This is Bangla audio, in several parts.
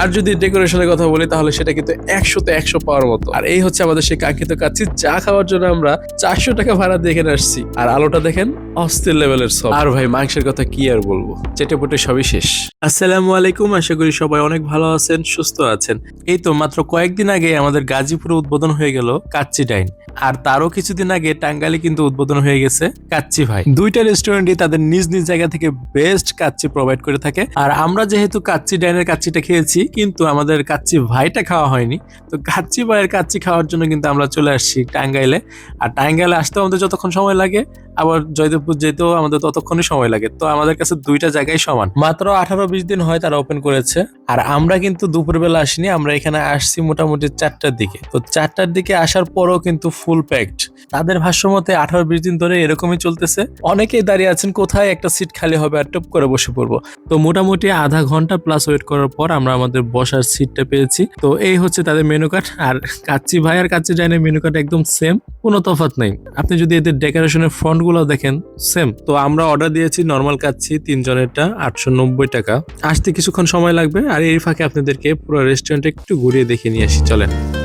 আর যদি ডেকোরেশনের কথা বলি, তাহলে সেটা কিন্তু একশোতে একশো পাওয়ার মতো। আর এই হচ্ছে আমাদের সেই কাঙ্ক্ষিত কাচ্ছি, চা খাওয়ার জন্য আমরা চারশো টাকা ভাড়া দেখে আসছি। আর আলোটা দেখেন, অস্থির লেভেলের সব আর ভাই, মাংসের কথা কি আর বলব? চেটে পুটে সবই শেষ। আসসালামু আলাইকুম, আশা করি সবাই অনেক ভালো আছেন, সুস্থ আছেন। এই তো মাত্র কয়েকদিন আগে আমাদের গাজীপুরে উদ্বোধন হয়ে গেল কাচ্চি ডাইন। আর তারও কিছুদিন আগে টাঙ্গাইলে কিন্তু উদ্বোধন হয়ে গেছে কাচ্চি ভাই। দুইটা রেস্টুরেন্টই তাদের নিজ নিজ জায়গা থেকে বেস্ট কাচ্চি প্রোভাইড করে থাকে। আর আমরা যেহেতু কাচ্চি ডাইনের কাচ্চিটা খেয়েছি কিন্তু আমাদের কাচ্চি ভাইটা খাওয়া হয়নি। তো কাচ্চি ভাইয়ের কাচ্চি খাওয়ার জন্য কিন্তু আমরা চলে আসছি টাঙ্গাইলে। আর টাঙ্গাইলে আসতে আমাদের যতক্ষণ সময় লাগে আবার জয়দেবপুর যেতেও আমাদের ততক্ষণই সময় লাগে। তো আমাদের কাছে দুইটা জায়গায় সমান। মাত্র আঠারো বিশ দিন হয় তারা ওপেন করেছে। আর আমরা কিন্তু দুপুরবেলা আসিনি, আমরা এখানে আসছি মোটামুটি চারটার দিকে। তো চারটার দিকে আসার পরও কিন্তু ফুল প্যাকড তাদের ভাষ্য মতে আঠারো বিশ দিন ধরে এরকমই চলতেছে। অনেকেই দাঁড়িয়ে আছেন, কোথায় একটা সিট খালি হবে আর টপ করে বসে পড়ব। তো মোটামুটি আধা ঘণ্টা প্লাস ওয়েট করার পর আমরা আমাদের বসার সিটটা পেয়েছি। তো এই হচ্ছে তাদের মেনু কার্ড আর কাচ্চি ভাই আর কাচ্চি ডাইনের মেনু কার্ড একদম সেম কোনো তফাৎ নেই। আপনি যদি এদের ডেকোরেশনের ফ্রন্ট গুলো দেখেন সেম তো আমরা অর্ডার দিয়েছি নর্মাল কাচ্ছি তিনজনেরটা, আটশো নব্বই টাকা। আসতে কিছুক্ষণ সময় লাগবে, আর এর ফাঁকে আপনাদেরকে পুরো রেস্টুরেন্টে একটু ঘুরিয়ে দেখিয়ে নিয়ে আসি, চলেন।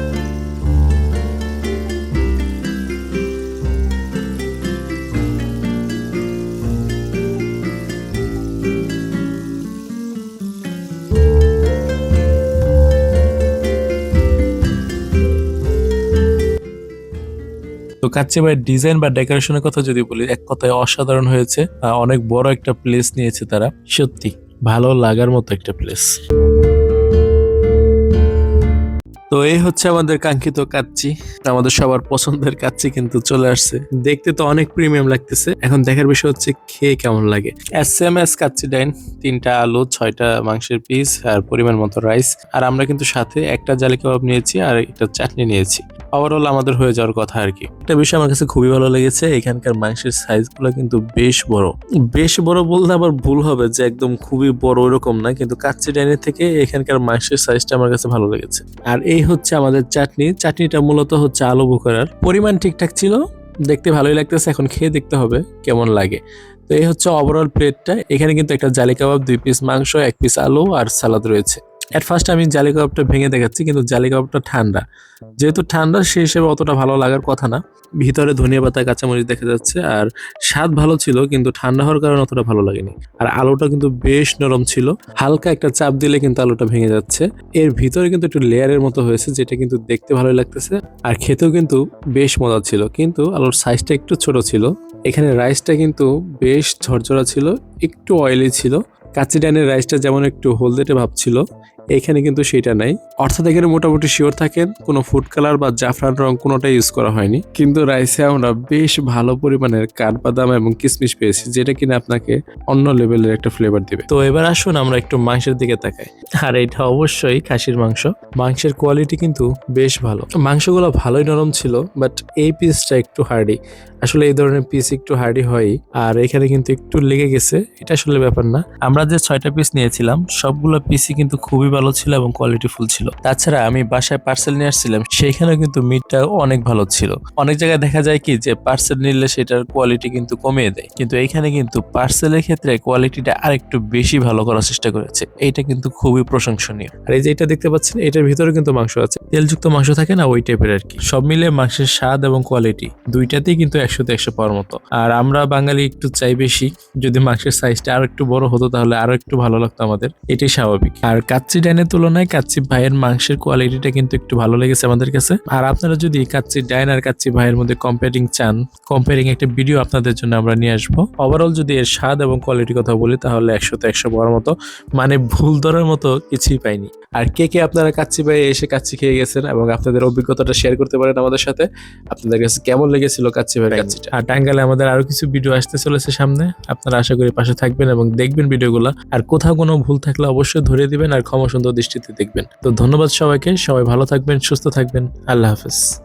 তো কাচ্চি ডিজাইন বা ডেকোরেশনের কথা যদি বলি, এক কথায় অসাধারণ হয়েছে। অনেক বড় একটা প্লেস নিয়েছে তারা। সত্যি, ভালো লাগার মতো একটা প্লেস তো এই হচ্ছে আমাদের কাঙ্ক্ষিত কাচ্চি। আমাদের সবার পছন্দের কাচ্চি কিন্তু চলে আসছে। দেখতে তো অনেক প্রিমিয়াম লাগতেছে। এখন দেখার বিষয় হচ্ছে, খেয়ে কেমন লাগে? S M S Kacchi dine তিনটা আলু, ছয়টা মাংসের পিস আর পরিমাণ মতো রাইস আর আমরা কিন্তু সাথে একটা জালি কাবাব নিয়েছি, আর একটা চাটনি নিয়েছি। ওভারঅল আমাদের হয়ে যাওয়ার কথা আর কি। একটা বিষয় আমার কাছে খুবই ভালো লেগেছে, এখানকার মাংসের সাইজগুলো কিন্তু বেশ বড়। বেশ বড় বললে আবার ভুল হবে যে একদম খুবই বড় ওরকম না, কিন্তু কাচ্চি ডাইনের থেকে এখানকার মাংসের সাইজটা আমার কাছে ভালো লেগেছে। আর এই হচ্ছে আমাদের চাটনি। চাটনিটা মূলত হচ্ছে আলু বোখারার। পরিমাণ ঠিকঠাক ছিল, দেখতে ভালোই লাগতেছে, এখন খেয়ে দেখতে হবে কেমন লাগে। তো এই হচ্ছে ওভারঅল প্লেটটা এখানে কিন্তু একটা জালি কাবাব, দুই পিস মাংস, এক পিস আলু আর সালাদ রয়েছে। এট ফার্স্ট আমি জালি কাবাবটা ভেঙে দেখাচ্ছি, কিন্তু জালি কাবাবটা ঠান্ডা। যেহেতু ঠান্ডা সেই হিসেবে অতটা ভালো লাগার কথা না। ভিতরে ধনিয়া পাতা, কাঁচামরিচ দেখা যাচ্ছে, আর স্বাদ ভালো ছিল, কিন্তু ঠান্ডা হওয়ার কারণে অতটা ভালো লাগেনি। আর আলুটা কিন্তু বেশ নরম ছিল। হালকা একটা চাপ দিলে কিন্তু আলুটা ভেঙে যাচ্ছে। এর ভিতরে কিন্তু একটু লেয়ারের মতো হয়েছে, যেটা কিন্তু দেখতে ভালো লাগতেছে, আর খেতেও কিন্তু বেশ মজা ছিল। কিন্তু আলুর সাইজটা একটু ছোট ছিল। এখানে রাইসটা কিন্তু বেশ ঝরঝরা ছিল, একটু অয়েলি ছিল। কাচ্চি ডাইনের রাইসটা যেমন একটু হলদেটে ভাব ছিল এখানে কিন্তু সেটা নাই। অর্থাৎ এখানে মোটামুটি শিওর থাকেন, কোনো ফুড কালার বা জাফরান রং কোনোটাই ইউজ করা হয়নি। কিন্তু রাইসে আমরা বেশ ভালো পরিমাণের কাঠবাদাম এবং কিশমিশ পেয়েছি, যেটা কিনা আপনাকে অন্য লেভেলের একটা ফ্লেভার দিবে। তো এবার আসুন আমরা একটু মাংসের দিকে তাকাই। আর এটা অবশ্যই খাসির মাংস। মাংসের কোয়ালিটি কিন্তু বেশ ভালো। মাংসগুলো ভালোই নরম ছিল বাট এই পিসটা একটু হার্ডি আসলে এই ধরনের পিস একটু হার্ডি হয় আর এখানে কিন্তু একটু লেগে গেছে এটা আসলে ব্যাপার না। আমরা যে ছয়টা পিস নিয়েছিলাম সবগুলো পিসই কিন্তু খুবই ভালো ছিল এবং কোয়ালিটি ফুল ছিল। তাছাড়া আমি বাসায় পার্সেল নিয়ে আসছিলাম সেইখানেও কিন্তু মিটটা অনেক ভালো ছিল। অনেক জায়গায় দেখা যায় কি যে পার্সেল নিলে সেটার কোয়ালিটি কিন্তু কমিয়ে দেয় কিন্তু এইখানে কিন্তু পার্সেলের ক্ষেত্রে কোয়ালিটিটা আরেকটু বেশি ভালো করার চেষ্টা করেছে। এইটা কিন্তু খুবই প্রশংসনীয়। আর এই যে এটা দেখতে পাচ্ছেন এটার ভিতরে কিন্তু মাংস আছে। তেলযুক্ত মাংস থাকে না ওই টাইপের আর কি। সব মিলে মাংসের স্বাদ এবং কোয়ালিটি দুইটাতেই কিন্তু একশোতে একশো পাওয়ার মতো। আর আমরা বাঙালি একটু চাই বেশি, যদি মাংসের সাইজটা আরও একটু বড় হতো তাহলে আরও একটু ভালো লাগতো আমাদের। এটাই স্বাভাবিক। আর কাচ্চি ডাইনের তুলনায় কাচ্চি ভাইয়ের মাংসের কোয়ালিটিটা কিন্তু একটু ভালো লেগেছে আমাদের কাছে। আর আপনারা যদি কাচ্চি ডাইন আর কাচ্চি ভাইয়ের মধ্যে কম্পেয়ারিং চান কম্পেয়ারিং একটা ভিডিও আপনাদের জন্য আমরা নিয়ে আসব। ওভারঅল যদি এর স্বাদ এবং কোয়ালিটির কথা বলি, তাহলে একশোতে একশো পাওয়ার মতো মানে ভুল ধরার মতো কিছুই পাইনি। আর কে কে আপনারা কাচ্চি ভাই এসে কাচ্চি খেয়ে গেছেন এবং আপনাদের অভিজ্ঞতাটা শেয়ার করতে পারেন আমাদের সাথে, আপনাদের কাছে কেমন লেগেছিল কাচ্চি ভাই কাচ্চিটা আর টাঙ্গালে আমাদের আরও কিছু ভিডিও আসতে চলেছে সামনে। আপনারা আশা করি পাশে থাকবেন এবং দেখবেন ভিডিওগুলো। আর কোথাও কোনো ভুল থাকলে অবশ্যই ধরে দিবেন আর ক্ষমা সুন্দর দৃষ্টিতে দেখবেন। তো ধন্যবাদ সবাইকে। সবাই ভালো থাকবেন সুস্থ থাকবেন। আল্লাহ হাফেজ।